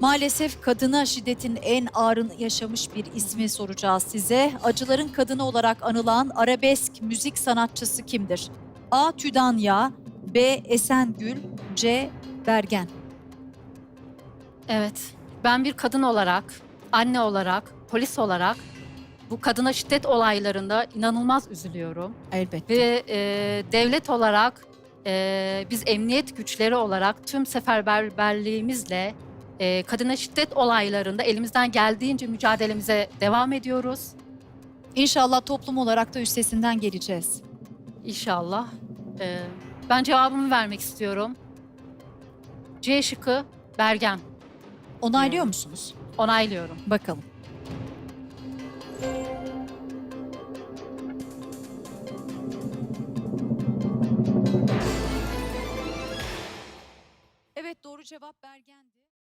Maalesef kadına şiddetin en ağırını yaşamış bir ismi soracağız size. Acıların kadını olarak anılan arabesk müzik sanatçısı kimdir? A. Tüdanya, B. Esengül, C. Bergen. Evet. Ben bir kadın olarak, anne olarak, polis olarak bu kadına şiddet olaylarında inanılmaz üzülüyorum. Elbette. Ve e, devlet olarak, e, biz emniyet güçleri olarak tüm seferberliğimizle e, kadına şiddet olaylarında elimizden geldiğince mücadelemize devam ediyoruz. İnşallah toplum olarak da üstesinden geleceğiz. İnşallah. E, ben cevabımı vermek istiyorum. C şıkkı Bergen. Onaylıyor musunuz? Onaylıyorum. Bakalım. Evet doğru cevap Bergen'di.